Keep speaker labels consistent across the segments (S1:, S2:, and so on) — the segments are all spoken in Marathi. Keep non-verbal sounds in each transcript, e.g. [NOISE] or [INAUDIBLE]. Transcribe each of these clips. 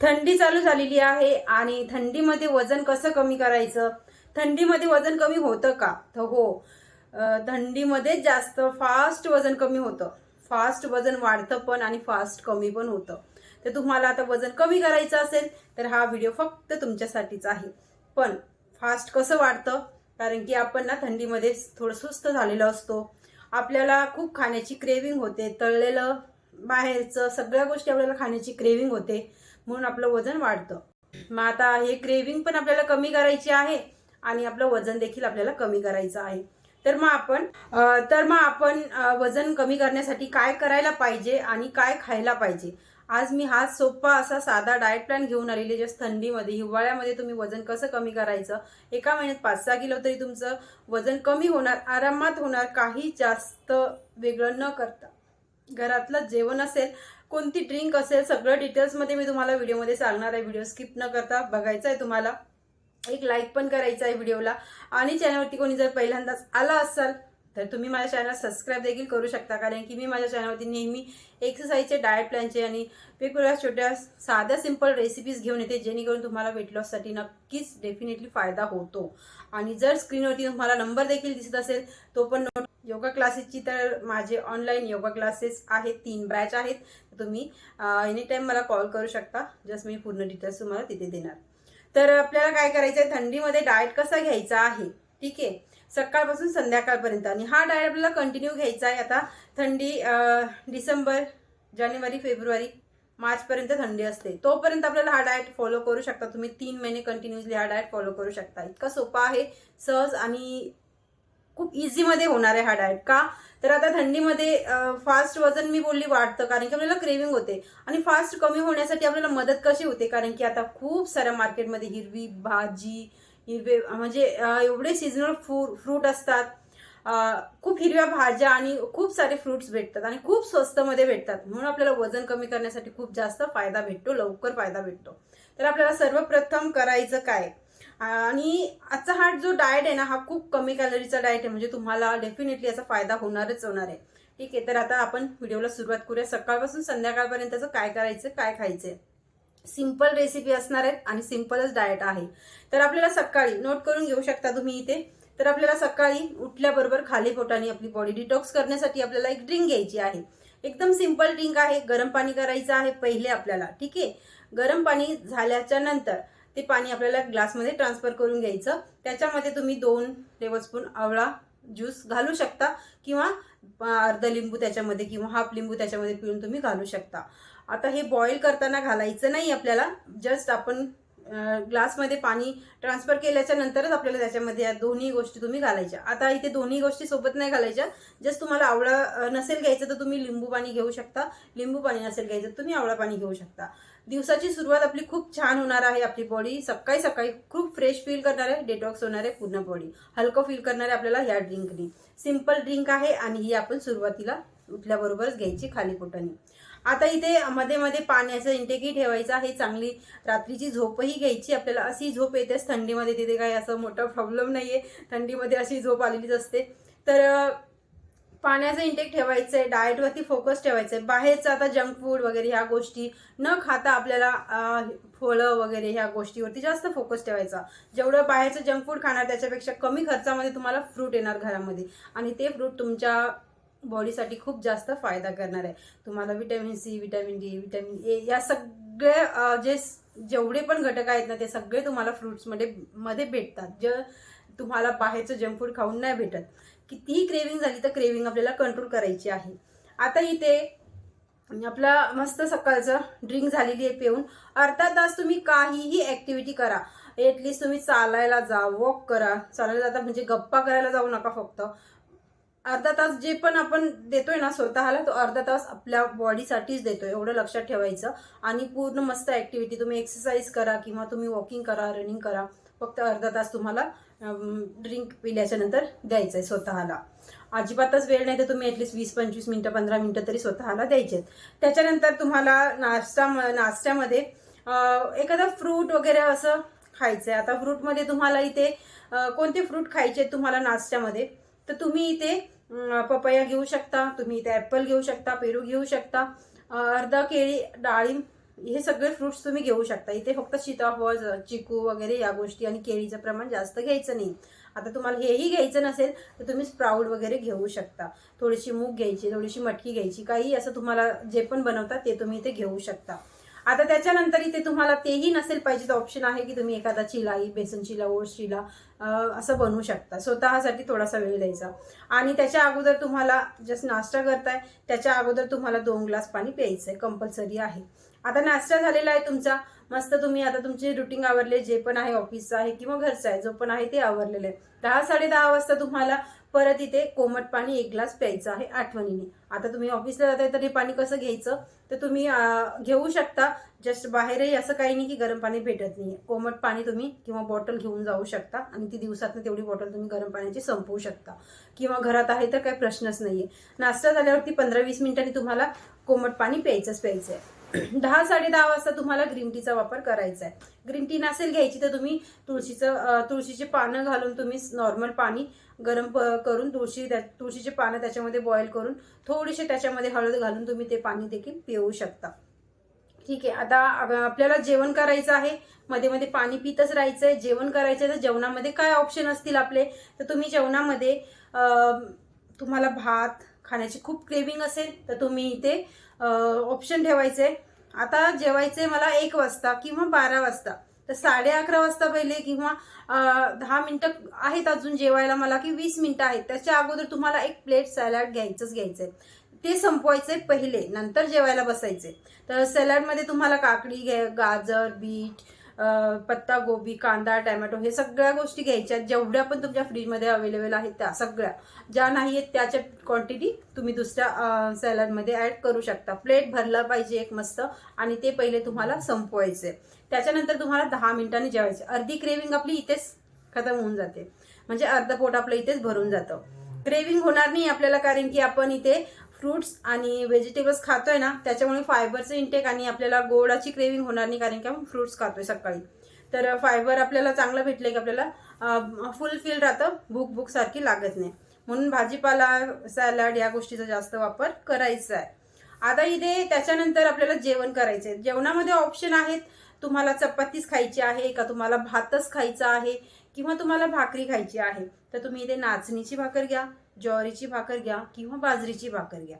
S1: थंडी चालू झालेली आहे आणि थंडीमध्ये वजन कसं कमी करायचं? थंडीमध्ये वजन कमी होतं का? तर हो थंडीमध्ये जास्त फास्ट वजन कमी होतं. फास्ट वजन वाढतं पण आणि फास्ट कमी पण होतं. तर तुम्हाला आता वजन कमी करायचं असेल तर हा व्हिडिओ फक्त तुमच्यासाठीच आहे. पण फास्ट कसं वाढतं? कारण की आपण ना थंडीमध्ये थोडं सुस्त झालेलो असतो. आपल्याला खूप खाण्याची क्रेविंग होते तळलेलं बाहेरचं सगळ्या गोष्टी आपल्याला खाण्याची क्रेविंग होते. म्हणून आपलं वजन वाढतं. मग आता हे क्रेविंग पण आपल्याला कमी करायची आहे आणि आपलं वजन देखील आपल्याला कमी करायचं आहे. तर मग आपण तर मग आपण वजन कमी करण्यासाठी काय करायला पाहिजे आणि काय खायला पाहिजे? आज मी हा सोपा असा साधा डाएट प्लॅन घेऊन आलेली जस्ट थंडीमध्ये हिवाळ्यामध्ये तुम्ही वजन कसं कमी करायचं? एका महिन्यात पाच सहा किलो तरी तुमचं वजन कमी होणार आरामात होणार काही जास्त वेगळं न करता. घरातलं जेवण असेल कोणती ड्रिंक असेल सगळं डिटेल्समध्ये मी तुम्हाला व्हिडिओमध्ये सांगणार आहे. व्हिडिओ स्किप न करता बघायचा आहे तुम्हाला. एक लाईक पण करायचा आहे व्हिडिओला आणि चॅनलवरती कोणी जर पहिल्यांदाच आला असाल तर तुम्ही माझ्या चॅनल सबस्क्राईब देखील करू शकता. कारण की मी माझ्या चॅनलवरती नेहमी एक्सरसाइजचे डाएट प्लॅनचे आणि वेगवेगळ्या छोट्या साध्या सिंपल रेसिपीज घेऊन येते जेणेकरून तुम्हाला वेट लॉससाठी नक्कीच डेफिनेटली फायदा होतो. आणि जर स्क्रीनवरती तुम्हाला नंबर देखील दिसत असेल तो पण नोट योगा क्लासेसची तर माझे ऑनलाईन योगा क्लासेस आहेत तीन ब्रॅच आहेत. तुम्ही एनी टाईम मला कॉल करू शकता. जस्ट मी पूर्ण डिटेल्स तुम्हाला तिथे देणार. तर आपल्याला काय करायचं आहे थंडीमध्ये डाएट कसा घ्यायचा आहे? ठीक आहे? सकाळपासून संध्याकाळपर्यंत. आणि हा डाएट आपल्याला कंटिन्यू घ्यायचा आहे. आता थंडी डिसेंबर जानेवारी फेब्रुवारी मार्चपर्यंत थंडी असते. तोपर्यंत आपल्याला हा डाएट फॉलो करू शकता. तुम्ही तीन महिने कंटिन्युअसली हा डाएट फॉलो करू शकता. इतका सोपा आहे सहज आणि खूप इझीमध्ये होणार आहे हा डाएट का? तर आता थंडीमध्ये फास्ट वजन मी बोलली वाढतं कारण की आपल्याला क्रेविंग होते. आणि फास्ट कमी होण्यासाठी आपल्याला मदत कशी होते? कारण की आता खूप साऱ्या मार्केटमध्ये हिरवी भाजी हिरवे म्हणजे एवढे सिजनल फ्रू फ्रूट असतात. खूप हिरव्या भाज्या आणि खूप सारे फ्रुट्स भेटतात आणि खूप स्वस्तमध्ये भेटतात. म्हणून आपल्याला वजन कमी करण्यासाठी खूप जास्त फायदा भेटतो लवकर फायदा भेटतो. तर आपल्याला सर्वप्रथम करायचं काय? आणि आजचा हा जो डाएट आहे ना हा खूप कमी कॅलरीचा डाएट आहे. म्हणजे तुम्हाला डेफिनेटली याचा फायदा होणारच होणार आहे. ठीक आहे तर आता आपण व्हिडिओला सुरुवात करूया. सकाळपासून संध्याकाळपर्यंतचं काय करायचं काय खायचंय? सिंपल रेसिपी असणार आहेत आणि सिंपलच डाएट आहे. तर आपल्याला सकाळी नोट करून घेऊ शकता तुम्ही इथे. तर आपल्याला सकाळी उठल्याबरोबर खाली पोटाने आपली बॉडी डिटॉक्स करण्यासाठी आपल्याला एक ड्रिंक घ्यायची आहे. एकदम सिंपल ड्रिंक आहे. गरम पाणी करायचं आहे पहिले आपल्याला ठीक आहे? गरम पाणी झाल्याच्यानंतर ते पाणी आपल्याला ग्लासमध्ये ट्रान्सफर करून घ्यायचं. त्याच्यामध्ये तुम्ही दोन टेबलस्पून आवळा ज्यूस घालू शकता किंवा अर्ध लिंबू त्याच्यामध्ये किंवा हाफ लिंबू त्याच्यामध्ये पिळून तुम्ही घालू शकता. आता हे बॉईल करताना घालायचं नाही आपल्याला. जस्ट आपण ग्लासमध्ये पाणी ट्रान्सफर केल्याच्या नंतरच आपल्याला त्याच्यामध्ये या दोन्ही गोष्टी तुम्ही घालायच्या. आता इथे दोन्ही गोष्टी सोबत नाही घालायच्या. जस्ट तुम्हाला आवळा नसेल घ्यायचं तर तुम्ही लिंबू पाणी घेऊ शकता. लिंबू पाणी नसेल घ्यायचं तर तुम्ही आवळा पाणी घेऊ शकता. दिवसाची सुरुवात आपली खूप छान होणार आहे आपली बॉडी सकाळी सकाळी खूप फ्रेश फील करणार आहे. डेटॉक्स होणार आहे पूर्ण बॉडी हलकं फील करणार आहे आपल्याला ह्या ड्रिंकनी सिंपल ड्रिंक आहे आणि ही आपण सुरुवातीला उठल्याबरोबरच घ्यायची खाली पोटाने. आता इथे मध्ये मध्ये पाण्याचं इंटेकही ठेवायचं आहे. चांगली रात्रीची झोपही घ्यायची. आपल्याला अशी झोप येतेच थंडीमध्ये तिथे काही असं मोठा प्रॉब्लेम नाही आहे थंडीमध्ये अशी झोप आलेलीच असते. तर पाण्याचं इंटेक ठेवायचं आहे डाएटवरती फोकस ठेवायचं आहे बाहेरचं आता जंक फूड वगैरे ह्या गोष्टी न खाता आपल्याला फळं वगैरे ह्या गोष्टीवरती जास्त फोकस ठेवायचा. जेवढं बाहेरचं जंक फूड खाणार त्याच्यापेक्षा कमी खर्चामध्ये तुम्हाला फ्रूट येणार घरामध्ये. आणि ते फ्रूट तुमच्या बॉडीसाठी खूप जास्त फायदा करणार आहे. तुम्हाला vitamin C vitamin D vitamin A या सगळे जे जेवढे पण घटक आहेत ना ते सगळे तुम्हाला फ्रुट्समध्ये मध्ये भेटतात. जे तुम्हाला बाहेरचं जंक फूड खाऊन नाही भेटत. कितीही क्रेविंग झाली तर क्रेविंग आपल्याला कंट्रोल करायची आहे. आता इथे आपला मस्त सकाळचं ड्रिंक झालेली आहे पिऊन. अर्धा तास तुम्ही काहीही ऍक्टिव्हिटी करा. एटलीस्ट तुम्ही चालायला जा वॉक करा. चालायला जाता म्हणजे गप्पा करायला जाऊ नका फक्त. अर्धा तास जे पण आपण देतोय ना स्वतःला तो अर्धा तास आपल्या बॉडीसाठीच देतोय एवढं लक्षात ठेवायचं. आणि पूर्ण मस्त ऍक्टिव्हिटी तुम्ही एक्सरसाइज करा किंवा तुम्ही वॉकिंग करा रनिंग करा फक्त अर्धा तास तुम्हाला ड्रिंक पिल्याच्या नंतर द्यायचं आहे स्वतःला. अजिबातच वेळ नाही तर तुम्ही ॲटलिस्ट वीस पंचवीस मिनटं पंधरा मिनटं तरी स्वतःला द्यायचे त्याच्यानंतर तुम्हाला नाश्ता नाश्त्यामध्ये एखादा फ्रूट वगैरे असं खायचं आहे आता फ्रूटमध्ये तुम्हाला इथे कोणते फ्रूट खायचे आहेत तुम्हाला नाश्त्यामध्ये? तर तुम्ही इथे पपया घेऊ शकता तुम्ही इथे ॲपल घेऊ शकता पेरू घेऊ शकता अर्धा केळी डाळिंब हे सगळे फ्रुट्स तुम्ही घेऊ शकता. इथे फक्त सीताफळ चिकू वगैरे या गोष्टी आणि केळीचं प्रमाण जास्त घ्यायचं नाही. आता तुम्हाला हेही घ्यायचं नसेल तर तुम्ही स्प्राऊट वगैरे घेऊ शकता. थोडीशी मूग घ्यायची थोडीशी मटकी घ्यायची काही असं तुम्हाला जे पण बनवतात ते तुम्ही इथे घेऊ शकता. आता त्याच्यानंतर इथे तुम्हाला तेही नसेल पाहिजे तर ऑप्शन आहे की तुम्ही एखादा चिलाई बेसन चिला ओट्स चिला असं बनवू शकता. स्वतःसाठी थोडासा वेळ द्यायचा. आणि त्याच्या अगोदर तुम्हाला जस्ट नाश्ता करताय त्याच्या अगोदर तुम्हाला दोन ग्लास पाणी प्यायचं आहे कंपल्सरी आहे. आता नाश्ता झालेला आहे तुमचा मस्त तुम्ही आता तुमचे रुटीन आवरले जे पण आहे ऑफिसचं आहे किंवा घरचं आहे जो पण आहे ते आवरलेलं आहे. दहा साडे दहा वाजता तुम्हाला परत इथे कोमट पाणी एक ग्लास प्यायचं आहे आठवणीने. आता तुम्ही ऑफिसला जाताय तर हे पाणी कसं घ्यायचं? तर तुम्ही घेऊ शकता. जस्ट बाहेरही असं काही नाही की गरम पाणी भेटत नाही कोमट पाणी तुम्ही किंवा बॉटल घेऊन जाऊ शकता आणि ती दिवसातनं तेवढी बॉटल तुम्ही गरम पाण्याची संपवू शकता. किंवा घरात आहे तर काही प्रश्नच नाहीये. नाश्ता झाल्यावरती पंधरा वीस मिनिटांनी तुम्हाला कोमट पाणी प्यायचंच प्यायचं आहे [CLEARS THROAT] दहा साडे दहा वाजता तुम्हाला ग्रीन टीचा वापर करायचा आहे ग्रीन टी नसेल घ्यायची तर तुम्ही तुळशीचं तुळशीचे तुळशीची पानं घालून तुम्ही नॉर्मल पाणी गरम प- करून तुळशी त्या- तुळशीचे पानं त्याच्यामध्ये बॉईल करून थोडीशी त्याच्यामध्ये हळद घालून तुम्ही ते पाणी देखील पिऊ शकता. ठीक आहे आता आपल्याला जेवण करायचं आहे मध्ये मध्ये पाणी पितच राहायचं आहे जेवण करायचं आहे तर जेवणामध्ये काय ऑप्शन असतील आपले? तर तुम्ही जेवणामध्ये तुम्हाला भात खाण्याची खूप क्रेविंग असेल तर तुम्ही इथे ऑप्शन ठेवायचं आहे आता जेवायचे मला एक वाजता किंवा बारा वाजता. तर साडे अकरा वाजता पहिले किंवा दहा मिनिटं आहेत अजून जेवायला मला की वीस मिनिटं आहेत. त्याच्या अगोदर तुम्हाला एक प्लेट सॅलड घ्यायचंच घ्यायचं आहे ते संपवायचे पहिले नंतर जेवायला बसायचे. तर सॅलडमध्ये तुम्हाला काकडी घ्या गाजर बीट पत्ता गोबी कांदा टॅमॅटो हे सगळ्या गोष्टी घ्यायच्या. जेवढ्या पण तुमच्या फ्रीजमध्ये अवेलेबल आहेत त्या सगळ्या. ज्या नाही आहेत त्याच्या क्वांटिटी तुम्ही दुसऱ्या सॅलडमध्ये ॲड करू शकता. प्लेट भरला पाहिजे एक मस्त आणि ते पहिले तुम्हाला संपवायचे. त्याच्यानंतर तुम्हाला दहा मिनिटांनी जेवायचं. अर्धी क्रेविंग आपली इथेच खतम होऊन जाते. म्हणजे अर्ध पोट आपलं इथेच भरून जातं. क्रेविंग होणार नाही आपल्याला कारण की आपण इथे फ्रुट्स आणि व्हेजिटेबल्स खातोय ना त्याच्यामुळे फायबरचं इंटेक आणि आपल्याला गोडाची क्रेविंग होणार नाही कारण की आपण फ्रुट्स खातोय सकाळी. तर फायबर आपल्याला चांगलं भेटलं की आपल्याला फुलफिल राहतं भूक भूक सारखी लागत नाही. म्हणून भाजीपाला सॅलड या गोष्टीचा जास्त वापर करायचा आहे. आता इथे त्याच्यानंतर आपल्याला जेवण करायचं आहे जेवणामध्ये ऑप्शन आहेत तुम्हाला चपातीच खायची आहे का? तुम्हाला भातच खायचा आहे किंवा तुम्हाला भाकरी खायची आहे? तर तुम्ही इथे नाचणीची भाकर घ्या ज्वारीची भाकर घ्या किंवा बाजरीची भाकर घ्या.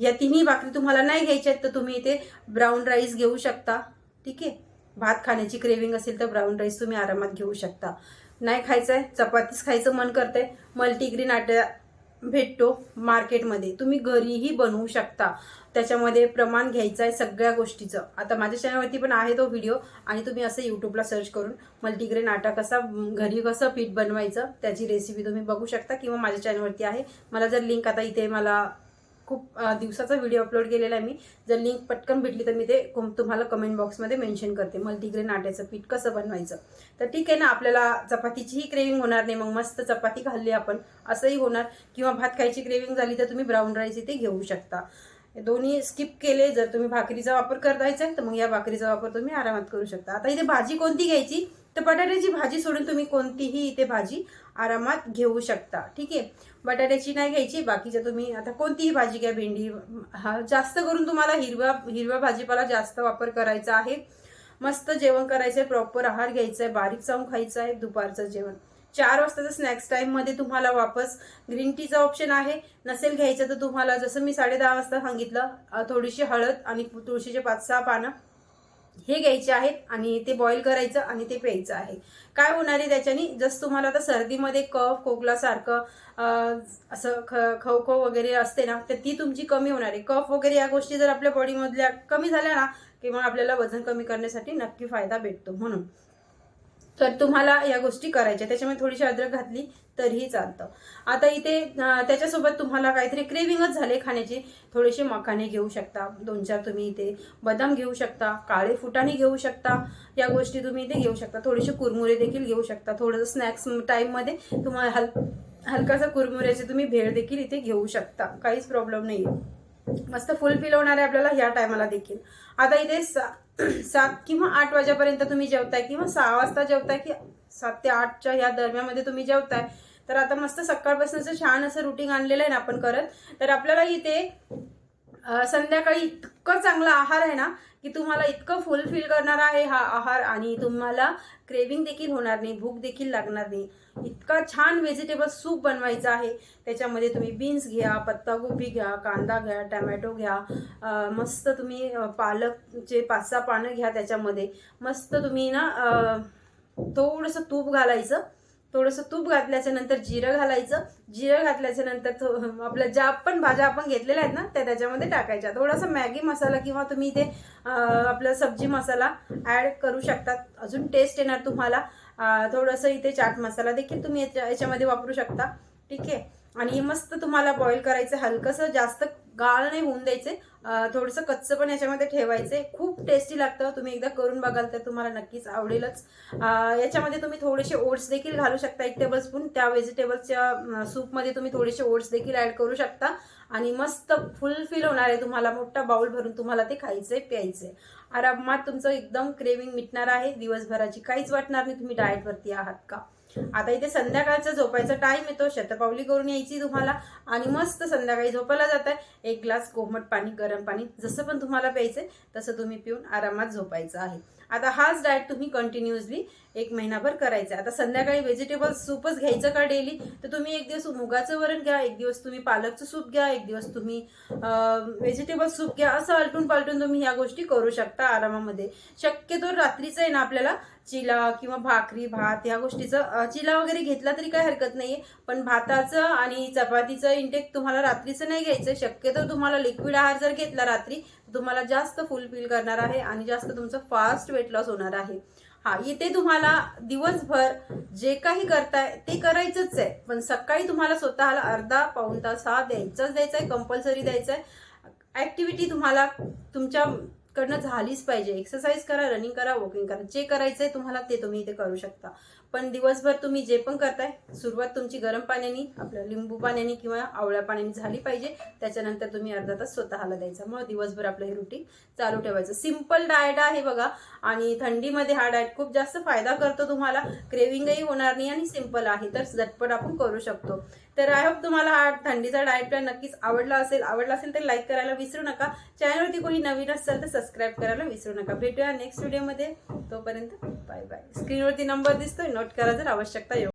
S1: या तिन्ही भाकरी तुम्हाला नाही घ्यायच्या आहेत तर तुम्ही इथे ब्राऊन राईस घेऊ शकता. ठीक आहे? भात खाण्याची क्रेविंग असेल तर ब्राऊन राईस तुम्ही आरामात घेऊ शकता. नाही खायचं आहे चपातीच खायचं मन करतंय. मल्टीग्रीन आटा भेटतो मार्केटमध्ये. तुम्ही घरीही बनवू शकता. त्याच्यामध्ये प्रमाण घ्यायचं आहे सगळ्या गोष्टीचं. आता माझ्या चॅनलवरती पण आहे तो व्हिडिओ आणि तुम्ही असं यूट्यूबला सर्च करून मल्टीग्रेन आटा कसा घरी कसं पीठ बनवायचं त्याची रेसिपी तुम्ही बघू शकता किंवा माझ्या चॅनलवरती आहे. मला जर लिंक आता इथे मला खूप दिवसाचा व्हिडिओ अपलोड केलेला आहे मी. जर लिंक पटकन भेटली तर मी ते तुम्हाला कमेंट बॉक्समध्ये मेन्शन करते. मल्टीग्रेन आट्याचं पीठ कसं बनवायचं. तर ठीक आहे ना आपल्याला चपातीचीही क्रेविंग होणार नाही. मग मस्त चपाती खाल्ली आपण असंही होणार. किंवा भात खायची क्रेविंग झाली तर तुम्ही ब्राऊन राईस इथे घेऊ शकता. दोन्ही स्किप केले. जर तुम्ही भाकरीचा वापर करतायचा आहे तर मग या भाकरीचा वापर तुम्ही आरामात करू शकता. आता इथे भाजी कोणती घ्यायची? तर बटाट्याची भाजी सोडून तुम्ही कोणतीही इथे भाजी आरामात घेऊ शकता. ठीक आहे? बटाट्याची नाही घ्यायची बाकीच्या तुम्ही आता कोणतीही भाजी घ्या भेंडी हा जास्त करून तुम्हाला हिरवा हिरवा भाजीपाला जास्त वापर करायचा आहे. मस्त जेवण करायचं आहे प्रॉपर आहार घ्यायचा आहे बारीक चावून खायचं आहे दुपारचं जेवण. चार वाजताचं स्नॅक्स टाईममध्ये तुम्हाला वापस ग्रीन टीचा ऑप्शन आहे. नसेल घ्यायचं तर तुम्हाला जसं मी साडे दहा वाजता सांगितलं थोडीशी हळद आणि तुळशीचे पाच सहा पानं हे घ्यायचे आहेत आणि ते बॉईल करायचं आणि ते प्यायचं आहे. काय होणार आहे त्याच्याने? जसं तुम्हाला आता सर्दीमध्ये कफ खोकलासारखं असं ख खवखव वगैरे असते ना तर ती तुमची कमी होणार आहे. कफ वगैरे या गोष्टी जर आपल्या बॉडीमधल्या कमी झाल्या ना किंवा आपल्याला वजन कमी करण्यासाठी नक्की फायदा भेटतो म्हणून. तर तुम्हाला या गोष्टी करायच्या त्याच्यामुळे थोडीशी अद्रक घातली तरीही चालतं. आता इथे त्याच्यासोबत तुम्हाला काहीतरी क्रेविंगच झाले खाण्याची. थोडेसे मखाने घेऊ शकता. दोन चार तुम्ही इथे बदाम घेऊ शकता काळे फुटाणे घेऊ शकता. या गोष्टी तुम्ही इथे घेऊ शकता. थोडेसे कुरमुरे देखील घेऊ शकता. थोडंसं स्नॅक्स टाईममध्ये तुम्हाला हल हलकासा कुरमुऱ्याचे तुम्ही भेळ देखील इथे घेऊ शकता. काहीच प्रॉब्लेम नाही मस्त फुलफिल होणार आहे आपल्याला ह्या टायमाला देखील. आता इथे सा सात किंवा आठ वाजेपर्यंत तुम्ही जेवताय किंवा सहा वाजता जेवताय की सात ते आठच्या ह्या दरम्यानमध्ये तुम्ही जेवताय. तर आता मस्त सकाळपासूनचं छान असं रुटीन आणलेलं आहे ना आपण करत. तर आपल्याला इथे संध्याकाळी इतकं चांगला आहार आहे ना की तुम्हाला इतकं फुलफिल करणार आहे हा आहार आणि तुम्हाला क्रेविंग देखील होणार नाही भूक देखील लागणार नाही. इतका छान व्हेजिटेबल सूप बनवायचा आहे. त्याच्यामध्ये तुम्ही बीन्स घ्या पत्तागोबी घ्या कांदा घ्या टमॅटो घ्या मस्त तुम्ही पालकचे पाच सहा पानं घ्या त्याच्यामध्ये. मस्त तुम्ही ना थोडंसं तूप घालायचं. थोडंसं तूप घातल्याच्या नंतर जिरं घालायचं. जिरं घातल्याच्या नंतर थो- आपल्या ज्या पण भाज्या आपण घेतलेल्या आहेत ना त्या त्याच्यामध्ये टाकायच्या. थोडासा मॅगी मसाला किंवा तुम्ही इथे आपला सब्जी मसाला ॲड करू शकतात. अजून टेस्ट येणार तुम्हाला. थोडंसं इथे चाट मसाला देखील तुम्ही याच्या याच्यामध्ये वापरू शकता. ठीक आहे? आणि मस्त तुम्हाला बॉईल करायचं हलकंसं जास्त गाळ नाही होऊन द्यायचे. थोडंसं कच्चं पण याच्यामध्ये ठेवायचे. खूप टेस्टी लागतं. तुम्ही एकदा करून बघाल तर तुम्हाला नक्कीच आवडेलच. याच्यामध्ये तुम्ही थोडेसे ओट्स देखील घालू शकता. एक टेबल स्पून त्या व्हेजिटेबल्सच्या सूपमध्ये तुम्ही थोडेसे ओट्स देखील ऍड करू शकता. आणि मस्त फुलफिल होणार आहे. तुम्हाला मोठा बाउल भरून तुम्हाला ते खायचंय प्यायचंय आरामात तुमचं एकदम क्रेविंग मिटणार आहे. दिवसभराची काहीच वाटणार नाही. तुम्ही डाएटवरती आहात का? आता इथे संध्याकाळचा झोपायचा टाइम येतो. शतपावली करून यायची तुम्हाला. आणि मस्त संध्याकाळी झोपायला जात आहे एक ग्लास कोमट पाणी गरम पाणी जसं पण तुम्हाला प्यायचंय तसं तुम्ही पिऊन आरामात झोपायचं आहे. आता हाच डाएट तुम्ही कंटिन्युअसली एक महिनाभर करायचा आहे. आता संध्याकाळी व्हेजिटेबल सूपच घ्यायचं का डेली तर तुम्ही एक दिवस मुगाचं वरण घ्या एक दिवस तुम्ही पालकचं सूप घ्या एक दिवस तुम्ही व्हेजिटेबल सूप घ्या. असं आलटून पालटून तुम्ही ह्या गोष्टी करू शकता आरामामध्ये. शक्यतो रात्रीचं आहे ना आपल्याला चिला किंवा भाकरी भात ह्या गोष्टीचं चिला वगैरे घेतला तरी काही हरकत नाहीये. पण भाताचं आणि चपातीचं इंटेक तुम्हाला रात्रीचं नाही घ्यायचं. शक्यतो तुम्हाला लिक्विड आहार जर घेतला रात्री तुम्हाला जास्त फुलफिल करणार आहे आणि जास्त तुमचं फास्ट वेट लॉस होणार आहे. हा इथे तुम्हाला दिवसभर जे काही करताय ते करायचंच आहे. पण सकाळी तुम्हाला स्वतःला अर्धा पाऊण तास हा द्यायचाच द्यायचा आहे कंपल्सरी द्यायचा आहे ऍक्टिव्हिटी तुम्हाला तुमच्याकडनं झालीच पाहिजे. एक्सरसाइज करा रनिंग करा वॉकिंग करा. जे करायचं आहे तुम्हाला ते तुम्ही इथे करू शकता. पण दिवसभर तुम्ही जे पण करताय सुरुवात तुमची गरम पाण्याने आपल्या लिंबू पाण्याने किंवा आवळ्या पाण्याने झाली पाहिजे. त्याच्यानंतर तुम्ही अर्धा तास स्वतःला द्यायचा. मग दिवसभर आपलं हे रुटीन चालू ठेवायचं. सिंपल डाएट आहे बघा. आणि थंडीमध्ये हा डाएट खूप जास्त फायदा करतो तुम्हाला. क्रेविंगही होणार नाही आणि सिंपल आहे. तर झटपट आपण करू शकतो. तर आय होप तुम्हाला हा थंडीचा डाएट प्लॅन नक्कीच आवडला असेल. आवडला असेल तर लाईक करायला विसरू नका. चॅनलवरती कोणी नवीन असेल तर सबस्क्राईब करायला विसरू नका. भेटूया नेक्स्ट व्हिडिओमध्ये तोपर्यंत बाय बाय स्क्रीनवरती नंबर दिसतोय नोट करा जर आवश्यकता येऊ